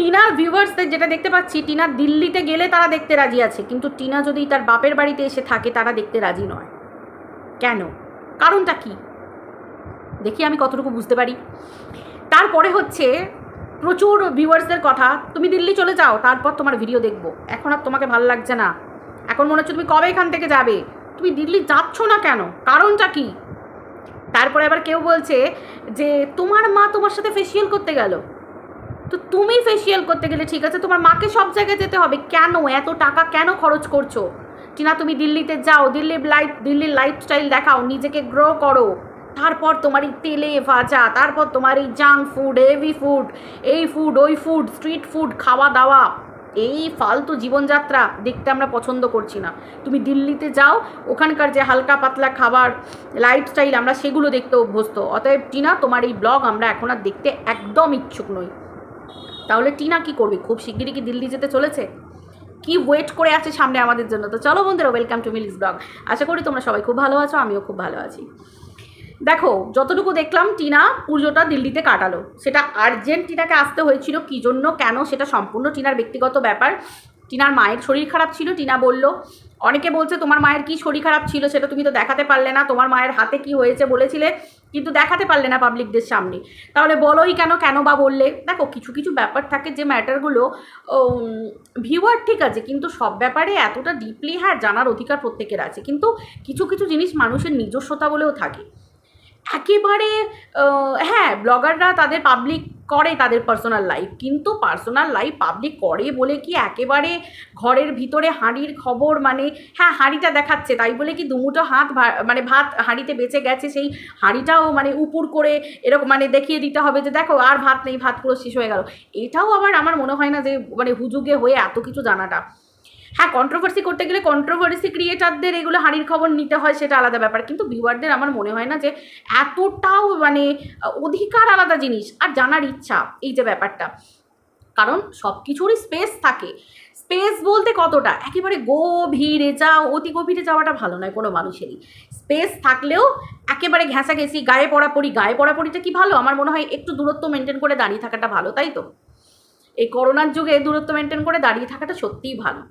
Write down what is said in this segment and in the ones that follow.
টিনার ভিউয়ার্সদের যেটা দেখতে পাচ্ছি, টিনা দিল্লিতে গেলে তারা দেখতে রাজি আছে, কিন্তু টিনা যদি তার বাপের বাড়িতে এসে থাকে, তারা দেখতে রাজি নয়। কেন? কারণটা কি? দেখি আমি কতটুকু বুঝতে পারি। তারপরে হচ্ছে, প্রচুর ভিউয়ার্সদের কথা, তুমি দিল্লি চলে যাও, তারপর তোমার ভিডিও দেখব। এখন আর তোমাকে ভালো লাগছে না। এখন মনে হচ্ছে তুমি কবে এখান থেকে যাবে? তুমি দিল্লি যাচ্ছ না কেন? কারণটা কি? তারপরে আবার কেউ বলছে যে, তোমার মা তোমার সাথে ফেসিয়াল করতে গেল। তো তুমি ফেসিয়াল করতে গেলে ঠিক আছে, তোমার মাকে সব জায়গায় যেতে হবে। কেন? এত টাকা কেন খরচ করছ? টিনা, তুমি দিল্লিতে যাও, দিল্লির লাইফ দিল্লির লাইফস্টাইল দেখাও, নিজেকে গ্রো করো। তারপর তোমার এই তেলে ভাজা, তারপর তোমার এই জাঙ্ক ফুড হেভি ফুড এই ফুড ওই ফুড স্ট্রিট ফুড খাওয়া দাওয়া। এই ফালতু জীবনযাত্রা দেখতে আমরা পছন্দ করছি না। তুমি দিল্লিতে যাও, ওখানকার যে হালকা পাতলা খাবার লাইফস্টাইল আমরা সেগুলো দেখতে অভ্যস্ত। অতএব টিনা, তোমার এই ব্লগ আমরা এখন আর দেখতে একদম ইচ্ছুক নই। তাহলে টিনা কি করবে? খুব শিগগিরই কি দিল্লি যেতে চলেছে? কি ওয়েট করে আছে সামনে আমাদের জন্য? তো চলো বন্ধুরা ওয়েলকাম টু মিলিস ব্লগ আশা করি তোমরা সবাই খুব ভালো আছো, আমিও খুব ভালো আছি। দেখো, যতটুকু দেখলাম, টিনা পুজোটা দিল্লিতে কাটালো। সেটা আর্জেন্ট টিনাকে আসতে হয়েছিল। কী জন্য, কেন, সেটা সম্পূর্ণ টিনার ব্যক্তিগত ব্যাপার। টিনার মায়ের শরীর খারাপ ছিল। টিনা বলল অনেকে বলছে, তোমার মায়ের কি শরীর খারাপ ছিল সেটা তুমি তো দেখাতে পারলে না। তোমার মায়ের হাতে কি হয়েছে? বলেছিলে, কিন্তু দেখাতে পারলে না পাবলিকদের সামনে। তাহলে বলোই কেন কেন বা বললে? দেখো, কিছু কিছু ব্যাপার থাকে যে ম্যাটারগুলো ভিউয়ার ঠিক আছে, কিন্তু সব ব্যাপারে এতটা ডিপলি হ্যাঁ জানার অধিকার প্রত্যেকের আছে। কিন্তু কিছু কিছু জিনিস মানুষের নিজস্বতা বলেও থাকে। একেবারে হ্যাঁ ব্লগাররা তাদের পাবলিক করে তাদের পার্সোনাল লাইফ কিন্তু পার্সোনাল লাইফ পাবলিক করে বলে কি একেবারে ঘরের ভিতরে হাঁড়ির খবর মানে হ্যাঁ হাঁড়িটা দেখাচ্ছে, তাই বলে কি দুমুটো হাত মানে ভাত হাঁড়িতে বেঁচে গেছে, সেই হাঁড়িটাও মানে উপুর করে এরকম মানে দেখিয়ে দিতে হবে যে দেখো, আর ভাত নেই, ভাত পুরো শেষ হয়ে গেল। এটাও আবার আমার মনে হয় না যে মানে হুজুগে হয়ে এত কিছু জানাটা। হ্যাঁ কন্ট্রোভার্সি করতে গেলে কন্ট্রোভার্সি ক্রিয়েটারদের এগুলো হাঁড়ির খবর নিতে হয়, সেটা আলাদা ব্যাপার। কিন্তু ভিউয়ারদের আমার মনে হয় না যে এতটাও মানে অধিকার আলাদা জিনিস। আর জানার ইচ্ছা, এই যে ব্যাপারটা। কারণ সব কিছুরই স্পেস থাকে। স্পেস বলতে কতটা? একেবারে গভীরে যাও, অতি গভীরে যাওয়াটা ভালো নয় কোনো মানুষেরই। স্পেস থাকলেও একেবারে ঘেঁষাঘেঁষি, গায়ে পড়াপড়ি, গায়ে পড়াপড়িটা কি ভালো? আমার মনে হয় একটু দূরত্ব মেনটেন করে দাঁড়িয়ে থাকাটা ভালো, তাই তো? এই করোনার যুগে দূরত্ব মেনটেন করে দাঁড়িয়ে থাকাটা সত্যিই ভালো।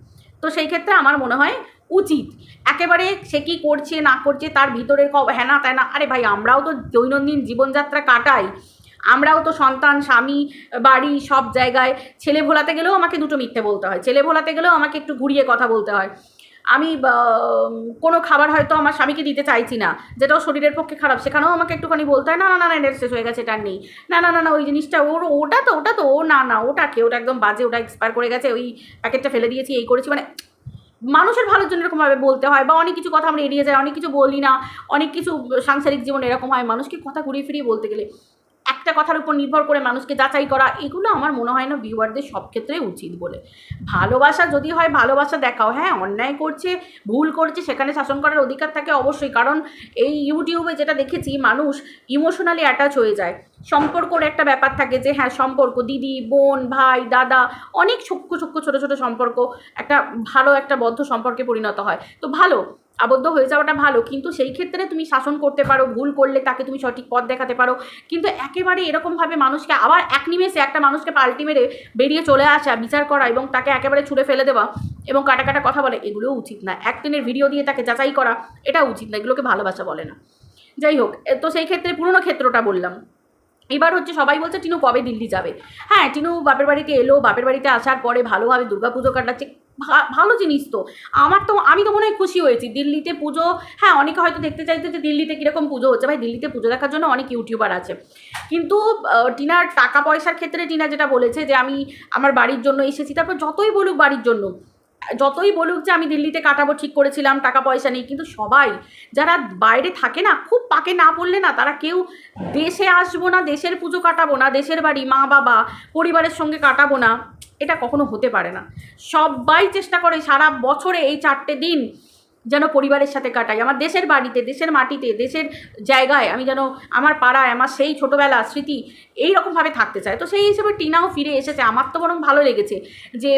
তো সেই ক্ষেত্রে আমার মনে হয় উচিত। একেবারে সে কী করছে, না করছে, তার ভিতরে হ্যানা ত্যানা আরে ভাই, আমরাও তো দৈনন্দিন জীবনযাত্রা কাটাই। আমরাও তো সন্তান, স্বামী, বাড়ি, সব জায়গায়। ছেলে ভোলাতে গেলেও আমাকে দুটো মিথ্যে বলতে হয়। ছেলে ভোলাতে গেলেও আমাকে একটু ঘুরিয়ে কথা বলতে হয়। আমি কোনো খাবার হয়তো আমার স্বামীকে দিতে চাইছি না, যেটাও শরীরের পক্ষে খারাপ, সেখানেও আমাকে একটুখানি বলতে হয়, না না না না শেষ হয়ে গেছে, এটা নেই। না না না না, ওই জিনিসটা, ওর, ওটা তো ওটা তো, ও, না না ওটা কে ওটা একদম বাজে, ওটা এক্সপায়ার করে গেছে, ওই প্যাকেটটা ফেলে দিয়েছি, এই করেছি। মানে মানুষের ভালোর জন্য এরকমভাবে বলতে হয়, বা অনেক কিছু কথা আমরা এড়িয়ে যাই, অনেক কিছু বলি না, অনেক কিছু সাংসারিক জীবন এরকম হয়, মানুষকে কথা ঘুরিয়ে ফিরিয়ে বলতে গেলে একটা কথার উপর নির্ভর করে মানুষকে যাচাই করা, এগুলো আমার মনে হয় না ভিউয়ারদের সব ক্ষেত্রে উচিত বলে। ভালোবাসা যদি হয় ভালোবাসা দেখাও। হ্যাঁ অন্যায় করছে, ভুল করছে, সেখানে শাসন করার অধিকার থাকে অবশ্যই। কারণ এই ইউটিউবে যেটা দেখেছি, মানুষ ইমোশনালি অ্যাটাচ হয়ে যায়। সম্পর্কর একটা ব্যাপার থাকে যে হ্যাঁ সম্পর্ক, দিদি, বোন, ভাই, দাদা, অনেক সূক্ষ্ম সূক্ষ্ম ছোটো ছোটো সম্পর্ক, একটা ভালো, একটা বদ্ধ সম্পর্কে পরিণত হয়। তো ভালো আবদ্ধ হয়ে যাওয়াটা ভালো, কিন্তু সেই ক্ষেত্রে তুমি শাসন করতে পারো, ভুল করলে তাকে তুমি সঠিক পথ দেখাতে পারো। কিন্তু একেবারে এরকমভাবে মানুষকে আবার এক নিমেষে একটা মানুষকে পাল্টি মেরে বেরিয়ে চলে আসা, বিচার করা এবং তাকে একেবারে ছুঁড়ে ফেলে দেওয়া এবং কাটা কাটা কথা বলে, এগুলোও উচিত না। একদিনের ভিডিও দিয়ে তাকে যাচাই করা, এটা উচিত না, এগুলোকে ভালোবাসা বলে না। যাই হোক তো সেই ক্ষেত্রে পুরনো ক্ষেত্রটা বললাম। এবার হচ্ছে সবাই বলছে, টিনু কবে দিল্লি যাবে? হ্যাঁ টিনু বাপের বাড়িতে এলো, বাপের বাড়িতে আসার পরে ভালোভাবে দুর্গাপুজো কাটাচ্ছে। ভালো জিনিস তো। আমার তো, আমি তো মনে হয় খুশি হয়েছি। দিল্লিতে পুজো হ্যাঁ অনেকে হয়তো দেখতে চাইছে যে দিল্লিতে কীরকম পুজো হচ্ছে। ভাই, দিল্লিতে পুজো দেখার জন্য অনেক ইউটিউবার আছে। কিন্তু টিনার টাকা পয়সার ক্ষেত্রে টিনা যেটা বলেছে যে, আমি আমার বাড়ির জন্য এসেছি, তারপর যতই বলুক বাড়ির জন্য। যতই বলুক যে আমি দিল্লিতে কাটাবো, ঠিক করেছিলাম, টাকা পয়সা নেই, কিন্তু সবাই যারা বাইরে থাকে না, খুব পাকে না পড়লে না, তারা কেউ দেশে আসব না, দেশের পুজো কাটাবো না, দেশের বাড়ি, মা, বাবা, পরিবারের সঙ্গে কাটাবো না, এটা কখনো হতে পারে না। সবাই চেষ্টা করে সারা বছরে এই চারটে দিন যেন পরিবারের সাথে কাটাই। আমার দেশের বাড়িতে, দেশের মাটিতে, দেশের জায়গায় আমি যেন আমার পাড়ায়, আমার সেই ছোটোবেলা স্মৃতি এই রকমভাবে থাকতে চায়। তো সেই হিসেবে টিনাও ফিরে এসেছে। আমার তো বরং ভালো লেগেছে যে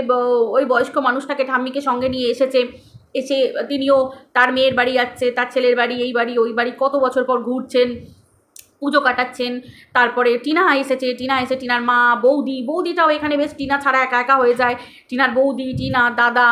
ওই বয়স্ক মানুষটাকে ঠাম্মিকে সঙ্গে নিয়ে এসেছে। এসে তিনিও তার মেয়ের বাড়ি যাচ্ছে, তার ছেলের বাড়ি, এই বাড়ি, ওই বাড়ি কত বছর পর ঘুরছেন। পুজো কাটাচ্ছেন। তারপরে টিনা এসেছে, টিনা এসে টিনার মা, বৌদি, বৌদিটাও এখানে বেশ, টিনা ছাড়া একা একা হয়ে যায়। টিনার বৌদি, টিনা, দাদা,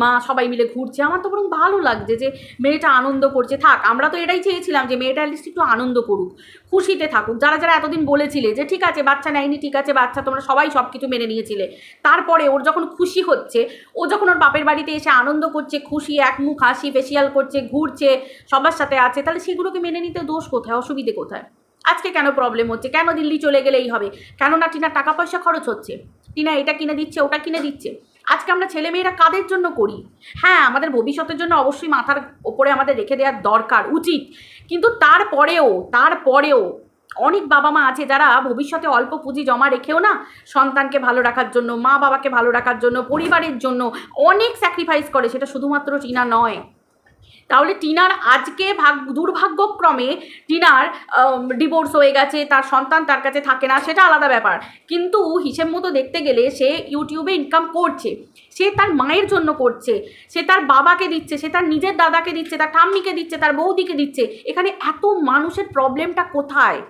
মা সবাই মিলে ঘুরছে। আমার তো বরং ভালো লাগছে যে মেয়েটা আনন্দ করছে। থাক, আমরা তো এটাই চেয়েছিলাম যে মেয়েটা অ্যাটলিস্ট একটু আনন্দ করুক, খুশিতে থাকুক। যারা যারা এতদিন বলেছিলে যে ঠিক আছে, বাচ্চা নেয়নি, ঠিক আছে, বাচ্চা, তোমরা সবাই সব কিছু মেনে নিয়েছিলে। তারপরে ওর যখন খুশি হচ্ছে, ও যখন ওর বাপের বাড়িতে এসে আনন্দ করছে, খুশি, এক মুখ হাসি ফেসিয়াল করছে, ঘুরছে, সবার সাথে আছে, তাহলে সেগুলোকে মেনে নিতে দোষ কোথায়? অসুবিধে কোথায়? আজকে কেন প্রবলেম হচ্ছে? কেন দিল্লি চলে গেলেই হবে? কেন না টিনা টাকা পয়সা খরচ হচ্ছে। টিনা এটা কিনে দিচ্ছে, ওটা কিনে দিচ্ছে। আজকে আমরা ছেলেমেয়েরা কাদের জন্য করি? হ্যাঁ আমাদের ভবিষ্যতের জন্য অবশ্যই মাথার ওপরে আমাদের রেখে দেওয়ার দরকার, উচিত। কিন্তু তারপরেও তারপরেও অনেক বাবা মা আছে যারা ভবিষ্যতে অল্প পুঁজি জমা রেখেও না সন্তানকে ভালো রাখার জন্য মা বাবাকে ভালো রাখার জন্য, পরিবারের জন্য অনেক স্যাক্রিফাইস করে। সেটা শুধুমাত্র টিনা নয়। তাহলে টিনার আজকে ভাগ, দুর্ভাগ্যক্রমে টিনার ডিভোর্স হয়ে গেছে, তার সন্তান তার কাছে থাকে না, সেটা আলাদা ব্যাপার। কিন্তু হিসেব মতো দেখতে গেলে সে ইউটিউবে ইনকাম করছে, সে তার মায়ের জন্য করছে, সে তার বাবাকে দিচ্ছে, সে তার নিজের দাদাকে দিচ্ছে, তার ঠাম্মিকে দিচ্ছে, তার বৌদিকে দিচ্ছে, এখানে এত মানুষের প্রবলেমটা কোথায়?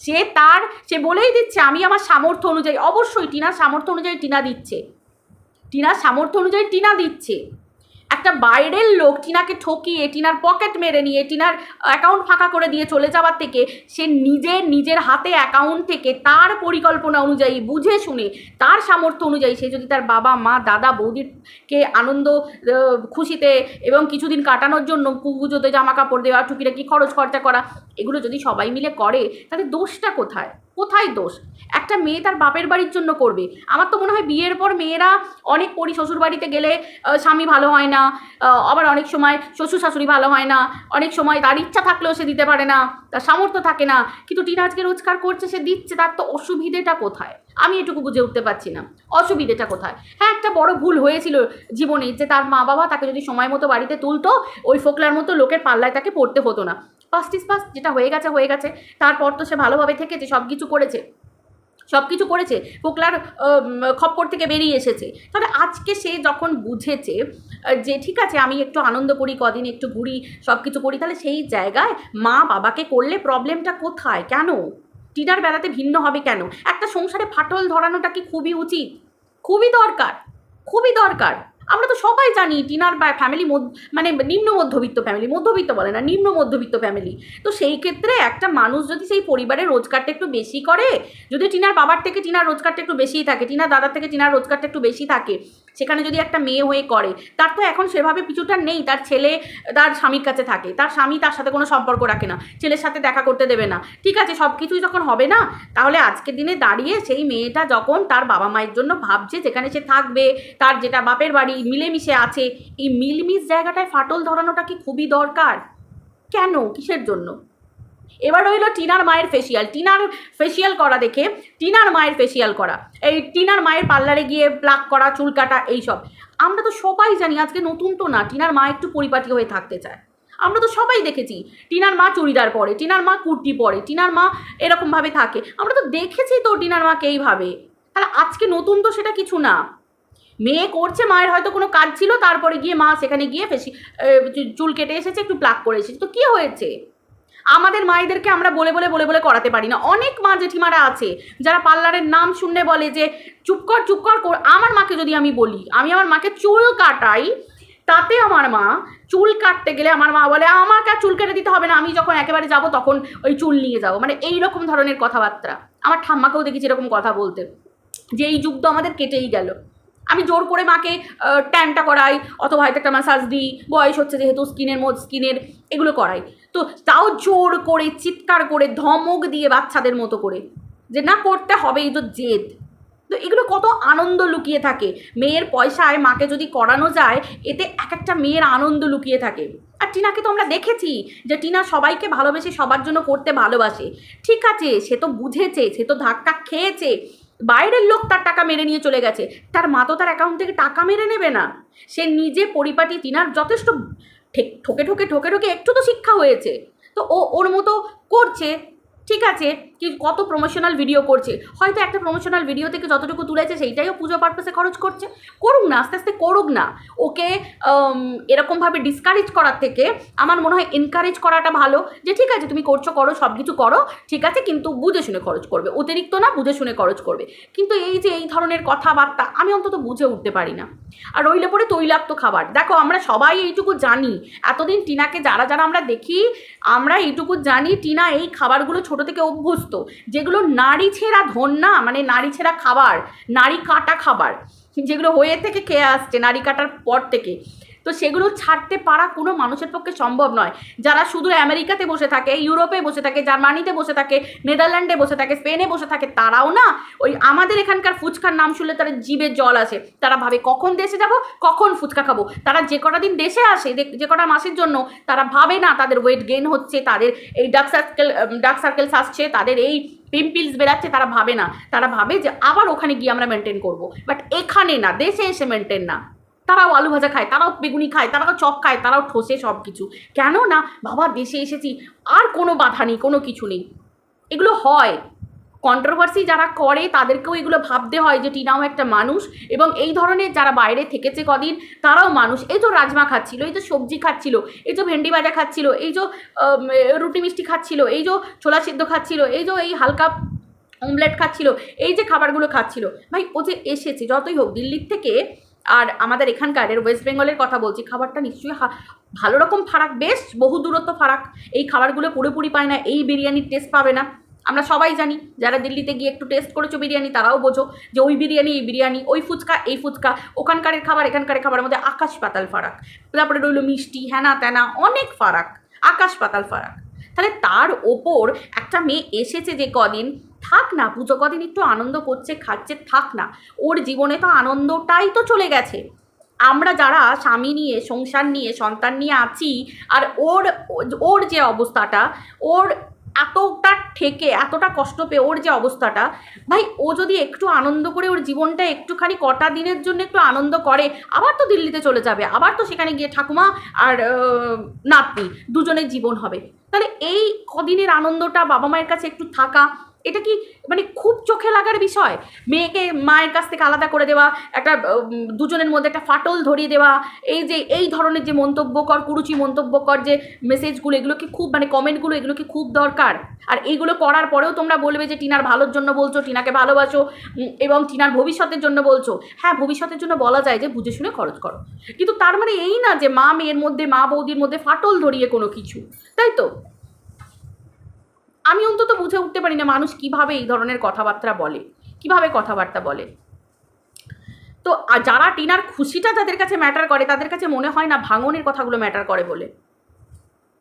সে তার, সে বলেই দিচ্ছে, আমি আমার সামর্থ্য অনুযায়ী, অবশ্যই টিনার সামর্থ্য অনুযায়ী টিনা দিচ্ছে। টিনার সামর্থ্য অনুযায়ী টিনা দিচ্ছে। একটা বাইরের লোক টিনাকে ঠকিয়ে, টিনার পকেট মেরে নিয়ে, টিনার অ্যাকাউন্ট ফাঁকা করে দিয়ে চলে যাওয়ার থেকে, সে নিজের নিজের হাতে অ্যাকাউন্ট থেকে তার পরিকল্পনা অনুযায়ী বুঝে শুনে, তার সামর্থ্য অনুযায়ী সে যদি তার বাবা, মা, দাদা বৌদিরকে আনন্দ খুশিতে এবং কিছুদিন কাটানোর জন্য পুজোতে জামা কাপড় দেওয়া, টুকিটাকি খরচ খরচা করা, এগুলো যদি সবাই মিলে করে, তাহলে দোষটা কোথায়? কোথায় দোষ? একটা মেয়ে তার বাপের বাড়ির জন্য করবে। আমার তো মনে হয় বিয়ের পর মেয়েরা অনেক পরি শ্বশুর বাড়িতে গেলে স্বামী ভালো হয় না আবার অনেক সময় শ্বশুর শাশুড়ি ভালো হয় না, অনেক সময় তার ইচ্ছা থাকলেও সে দিতে পারে না, তার সামর্থ্য থাকে না, কিন্তু টিনা আজকে রোজগার করছে, সে দিচ্ছে, তার তো অসুবিধেটা কোথায়? আমি এটুকু বুঝে উঠতে পারছি না। অসুবিধেটা কোথায়? হ্যাঁ একটা বড় ভুল হয়েছিল জীবনে যে তার মা বাবা তাকে যদি সময় মতো বাড়িতে তুলতো, ওই ফোকলার মতো লোকের পাল্লায় তাকে পড়তে হতো না। ফার্স্ট ইস ফার্স্ট যেটা হয়ে গেছে হয়ে গেছে। তারপর তো সে ভালোভাবে থেকেছে সব কিছু করেছে। সব কিছু করেছে পোকলার খপ্পর থেকে বেরিয়ে এসেছে। তাহলে আজকে সে যখন বুঝেছে যে ঠিক আছে, আমি একটু আনন্দ করি, কদিন একটু ঘুরি সব কিছু করি, তাহলে সেই জায়গায় মা বাবাকে করলে প্রবলেমটা কোথায়? কেন? টিনার বেলাতে ভিন্ন হবে কেন? একটা সংসারে ফাটল ধরানোটা কি খুবই উচিত? খুবই দরকার। খুবই দরকার। আমরা তো সবাই জানি টিনার বা ফ্যামিলি মানে নিম্ন মধ্যবিত্ত ফ্যামিলি মধ্যবিত্ত বলে না, নিম্ন মধ্যবিত্ত ফ্যামিলি তো সেই ক্ষেত্রে একটা মানুষ যদি সেই পরিবারের রোজগারটা একটু বেশি করে, যদি টিনার বাবার থেকে টিনার রোজগারটা একটু বেশিই থাকে টিনার দাদার থেকে টিনার রোজগারটা একটু বেশি থাকে, সেখানে যদি একটা মেয়ে হয়ে করে, তার তো এখন সেভাবে পিছুটা নেই, তার ছেলে, তার স্বামীর কাছে থাকে, তার স্বামী তার সাথে কোনো সম্পর্ক রাখে না, ছেলের সাথে দেখা করতে দেবে না। ঠিক আছে সব কিছুই যখন হবে না, তাহলে আজকের দিনে দাঁড়িয়ে সেই মেয়েটা যখন তার বাবা মায়ের জন্য ভাবছে, যেখানে সে থাকবে, তার যেটা বাপের বাড়ি মিলেমিশে আছে, এই মিলমিশ জায়গাটায় ফাটল ধরানোটা কি খুবই দরকার? কেন? কিসের জন্য? এবার রইল টিনার মায়ের ফেসিয়াল টিনার ফেসিয়াল করা দেখে, টিনার মায়ের ফেসিয়াল করা। এই টিনার মায়ের পার্লারে গিয়ে প্লাক করা, চুল কাটা, এইসব। আমরা তো সবাই জানি আজকে নতুন তো না, টিনার মা একটু পরিপাটি হয়ে থাকতে চায়। আমরা তো সবাই দেখেছি, টিনার মা চুড়িদার পরে, টিনার মা কুর্তি পরে, টিনার মা এরকমভাবে থাকে। আমরা তো দেখেছি তো টিনার মাকে এইভাবে। তাহলে আজকে নতুন তো সেটা কিছু না। মেয়ে করছে, মায়ের হয়তো কোনো কাজ ছিল, তারপরে গিয়ে মা সেখানে গিয়ে ফেসি চুল কেটে এসেছে, একটু প্লাক করে এসেছে। তো কী হয়েছে? আমাদের মায়েদেরকে আমরা বলে বলে বলে বলে করাতে পারি না। অনেক মা জেঠিমারা আছে, যারা পার্লারের নাম শুনে বলে যে, চুপ কর চুপ কর আমার মাকে যদি আমি বলি, আমি আমার মাকে চুল কাটাই, তাতে আমার মা চুল কাটতে গেলে আমার মা বলে, আমাকে চুল কেটে দিতে হবে না, আমি যখন একেবারে যাব তখন ওই চুল নিয়ে যাব। মানে এই রকম ধরনের কথাবার্তা। আমার ঠাম্মাকেও দেখেছি এরকম কথা বলতে, যে এই যুগ তো আমাদের কেটেই গেল। আমি জোর করে মাকে ট্যানটা করাই, অথবা হয়তো একটা ম্যাসাজ দিই, বয়স হচ্ছে যেহেতু স্কিনের মধ্যে, স্কিনের, এগুলো করাই। তো তাও জোর করে, চিৎকার করে, ধমক দিয়ে বাচ্চাদের মতো করে, যে না করতে হবে, এই তো জেদ। তো এগুলো কত আনন্দ লুকিয়ে থাকে। মেয়ের পয়সায় মাকে যদি করানো যায়, এতে এক একটা মেয়ের আনন্দ লুকিয়ে থাকে। আর টিনাকে তো আমরা দেখেছি যে টিনা সবাইকে ভালোবেসে সবার জন্য করতে ভালোবাসে। ঠিক আছে, সে তো বুঝেছে, সে তো ধাক্কা খেয়েছে বাইরের লোক তার টাকা মেরে নিয়ে চলে গেছে। তার মা তো তার অ্যাকাউন্ট থেকে টাকা মেরে নেবে না। সে নিজে পরিপাটি তিনার যথেষ্ট ঠেক- ঠোকে ঠোকে ঠোকে ঠকে একটু তো শিক্ষা হয়েছে। তো ও ওর মতো করছে ঠিক আছে, কি কত প্রমোশনাল ভিডিও করছে। হয়তো একটা প্রমোশনাল ভিডিও থেকে যতটুকু তুলেছে, সেইটাইও পুজো পারপাসে খরচ করছে। করুক না, আস্তে আস্তে করুক না। ওকে এরকমভাবে ডিসকারেজ করার থেকে আমার মনে হয় এনকারেজ করাটা ভালো যে, ঠিক আছে, তুমি করছ, করো সব কিছু করো, ঠিক আছে, কিন্তু বুঝে শুনে খরচ করবে। অতিরিক্ত না, বুঝে শুনে খরচ করবে। কিন্তু এই যে, এই ধরনের কথাবার্তা, আমি অন্তত বুঝে উঠতে পারি না। আর রইলে পরে তৈলাক্ত খাবার। দেখো, আমরা সবাই এইটুকু জানি। এতদিন টিনাকে যারা যারা আমরা দেখি, আমরা এইটুকু জানি, টিনা এই খাবারগুলো ছোট থেকে অভ্যস্ত, যেগুলো নারী ছেঁড়া ধন্যা মানে নারী ছেঁড়া খাবার, নারী কাটা খাবার, যেগুলো হয়ে থেকে খেয়ে আসছে, নারী কাটার পর থেকে। তো সেগুলো ছাড়তে পারা কোনো মানুষের পক্ষে সম্ভব নয়। যারা শুধু আমেরিকাতে বসে থাকে, ইউরোপে বসে থাকে, জার্মানিতে বসে থাকে, নেদারল্যান্ডে বসে থাকে, স্পেনে বসে থাকে, তারাও না ওই আমাদের এখানকার ফুচকার নাম শুনলে তারা জিভের জল আসে। তারা ভাবে কখন দেশে যাব, কখন ফুচকা খাব। তারা যে কটা দিন দেশে আসে যে- কটা মাসের জন্য, তারা ভাবে না তাদের ওয়েট গেইন হচ্ছে, তাদের এই ডাক সার্কেল ডাক সার্কেলস আসছে, তাদের এই পিম্পিলস বেরাচ্ছে, তারা ভাবে না। তারা ভাবে যে আবার ওখানে গিয়ে আমরা মেনটেন করব। বাট এখানে না, দেশে এসে মেনটেন না। তারাও আলু ভাজা খায়, তারাও বেগুনি খায়, তারাও চপ খায়, তারাও ঠোসে সব কিছু কেন না বাবা, দেশে এসেছি, আর কোনো বাধা নেই, কোনো কিছু নেই। এগুলো হয়। কন্ট্রোভার্সি যারা করে, তাদেরকেও এগুলো ভাবতে হয় যে, টিনাও একটা মানুষ এবং এই ধরনের যারা বাইরে থেকেছে কদিন, তারাও মানুষ। এই তো রাজমা খাচ্ছিল, এই তো সবজি খাচ্ছিল, এই তো ভেন্ডি ভাজা খাচ্ছিল, এই যে রুটি মিষ্টি খাচ্ছিল, এই যে ছোলা সিদ্ধ খাচ্ছিল, এই যে এই হালকা অমলেট খাচ্ছিল, এই যে খাবারগুলো খাচ্ছিল। ভাই, ও যে এসেছে, যতই হোক, দিল্লির থেকে আর আমাদের এখানকার, এর ওয়েস্ট বেঙ্গলের কথা বলছি, খাবারটা নিশ্চয়ই ভালো রকম ফারাক, বেশ বহু দূরত্ব ফারাক। এই খাবারগুলো পুরোপুরি পায় না, এই বিরিয়ানির টেস্ট পাবে না। আমরা সবাই জানি, যারা দিল্লিতে গিয়ে একটু টেস্ট করেছ বিরিয়ানি, তারাও বোঝো যে ওই বিরিয়ানি, এই বিরিয়ানি, ওই ফুচকা, এই ফুচকা। ওখানকারের খাবার, এখানকারের খাবারের মধ্যে আকাশ পাতাল ফারাক। তারপরে রইল মিষ্টি হ্যানা ত্যানা অনেক ফারাক, আকাশ পাতাল ফারাক। তাহলে তার ওপর একটা মেয়ে এসেছে যে কদিন থাক না, পুজো কদিন একটু আনন্দ করছে খাচ্ছে থাক না। ওর জীবনে তো আনন্দটাই তো চলে গেছে। আমরা যারা স্বামী নিয়ে, সংসার নিয়ে, সন্তান নিয়ে আছি, আর ওর ওর যে অবস্থাটা, ওর এতটা ঠেকে, এতটা কষ্ট পেয়ে ওর যে অবস্থাটা, ভাই, ও যদি একটু আনন্দ করে ওর জীবনটা একটুখানি কটা দিনের জন্য একটু আনন্দ করে, আবার তো দিল্লিতে চলে যাবে, আবার তো সেখানে গিয়ে ঠাকুমা আর নাতনি দুজনের জীবন হবে। তাহলে এই কদিনের আনন্দটা বাবা মায়ের কাছে একটু থাকা এটা কি মানে খুব চোখে লাগার বিষয়? মেয়েকে মায়ের কাছ থেকে আলাদা করে দেওয়া, একটা দুজনের মধ্যে একটা ফাটল ধরিয়ে দেওয়া, এই যে, এই ধরনের যে মন্তব্যকর, কুরুচি মন্তব্যকর যে মেসেজগুলো এগুলো কি খুব মানে কমেন্টগুলো এগুলো কি খুব দরকার? আর এইগুলো করার পরেও তোমরা বলবে যে টিনার ভালোর জন্য বলছো, টিনাকে ভালোবাসো এবং টিনার ভবিষ্যতের জন্য বলছো। হ্যাঁ ভবিষ্যতের জন্য বলা যায় যে বুঝে শুনে খরচ করো। কিন্তু তার মানে এই না যে মা মেয়ের মধ্যে, মা বৌদির মধ্যে ফাটল ধরিয়ে কোনো কিছু, তাই তো? আমি অন্তত বুঝে উঠতে পারি না মানুষ কীভাবে এই ধরনের কথাবার্তা বলে, কীভাবে কথাবার্তা বলে। তো যারা টিনার খুশিটা যাদের কাছে ম্যাটার করে, তাদের কাছে মনে হয় না ভাঙনের কথাগুলো ম্যাটার করে বলে।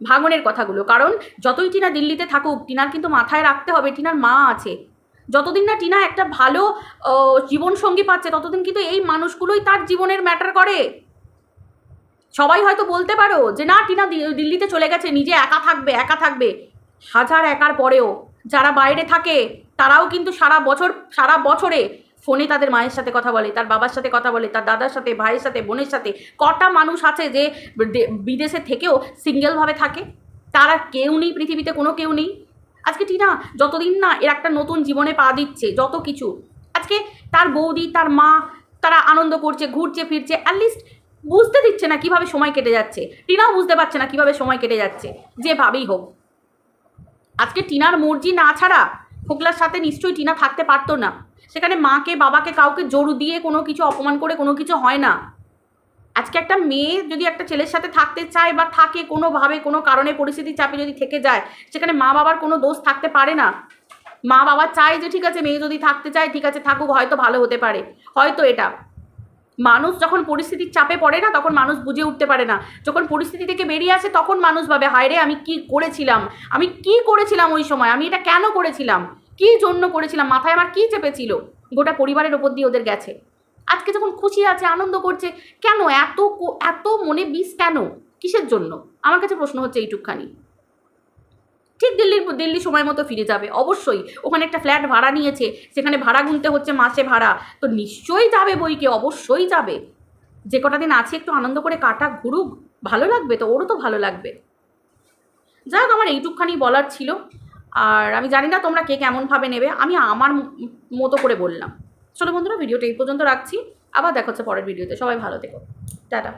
ভাঙনের কথাগুলো, কারণ যতই টিনা দিল্লিতে থাকুক, টিনার কিন্তু মাথায় রাখতে হবে, টিনার মা আছে। যতদিন না টিনা একটা ভালো জীবনসঙ্গী পাচ্ছে, ততদিন কিন্তু এই মানুষগুলোই তার জীবনের ম্যাটার করে। সবাই হয়তো বলতে পারো যে, না, টিনা দিল্লিতে চলে গেছে, নিজে একা থাকবে একা থাকবে। হাজার একার পরেও যারা বাইরে থাকে, তারাও কিন্তু সারা বছর, সারা বছরে ফোনে তাদের মায়ের সাথে কথা বলে, তার বাবার সাথে কথা বলে, তার দাদার সাথে, ভাইয়ের সাথে, বোনের সাথে। কটা মানুষ আছে যে বিদেশে থেকেও সিঙ্গেলভাবে থাকে? তারা কেউ নেই পৃথিবীতে, কোনো কেউ নেই। আজকে টিনা, যতদিন না এর একটা নতুন জীবনে পা দিচ্ছে, যত কিছু। আজকে তার বৌদি, তার মা, তারা আনন্দ করছে, ঘুরছে, ফিরছে অ্যাটলিস্ট বুঝতে দিচ্ছে না কীভাবে সময় কেটে যাচ্ছে। টিনাও বুঝতে পারছে না কীভাবে সময় কেটে যাচ্ছে, যেভাবেই হোক। আজকে টিনার মর্জি না ছাড়া ফোকলার সাথে নিশ্চয়ই টিনা থাকতে পারতো না। সেখানে মাকে, বাবাকে কাউকে জোর দিয়ে কোনো কিছু অপমান করে কোনো কিছু হয় না। আজকে একটা মেয়ে যদি একটা ছেলের সাথে থাকতে চায় বা থাকে কোনোভাবে, কোনো কারণে পরিস্থিতির চাপে যদি থেকে যায়, সেখানে মা বাবার কোনো দোষ থাকতে পারে না। মা বাবা চায় যে, ঠিক আছে, মেয়ে যদি থাকতে চায়, ঠিক আছে, থাকুক, হয়তো ভালো হতে পারে। হয়তো এটা। মানুষ যখন পরিস্থিতির চাপে পড়ে না, তখন মানুষ বুঝে উঠতে পারে না। যখন পরিস্থিতি থেকে বেরিয়ে আসে, তখন মানুষ ভাবে, হায় রে, আমি কি করেছিলাম? আমি কি করেছিলাম ওই সময়? আমি এটা কেন করেছিলাম? কি জন্য করেছিলাম? মাথায় আমার কি চেপেছিল? গোটা পরিবারের ওপর দিয়ে ওদের গেছে। আজকে যখন খুশি আছে, আনন্দ করছে, কেন? এত এত মনে বিষ কেন? কিসের জন্য? আমার কাছে প্রশ্ন হচ্ছে এইটুকখানি। ঠিক দিল্লির দিল্লি সময় মতো ফিরে যাবে, অবশ্যই। ওখানে একটা ফ্ল্যাট ভাড়া নিয়েছে, সেখানে ভাড়া গুনতে হচ্ছে মাসে ভাড়া। তো নিশ্চয়ই যাবে বইকে, অবশ্যই যাবে। যে কটা দিন আছে, একটু আনন্দ করে কাটা, ঘুরুক, ভালো লাগবে তো, ওরও তো ভালো লাগবে। যাক, আমার এইটুকখানি বলার ছিল। আর আমি জানি না তোমরা কে কেমনভাবে নেবে, আমি আমার মতো করে বললাম। চলো বন্ধুরা, ভিডিওটা এই পর্যন্ত রাখছি। আবার দেখা হচ্ছে পরের ভিডিওতে। সবাই ভালো থেকো। টাটা।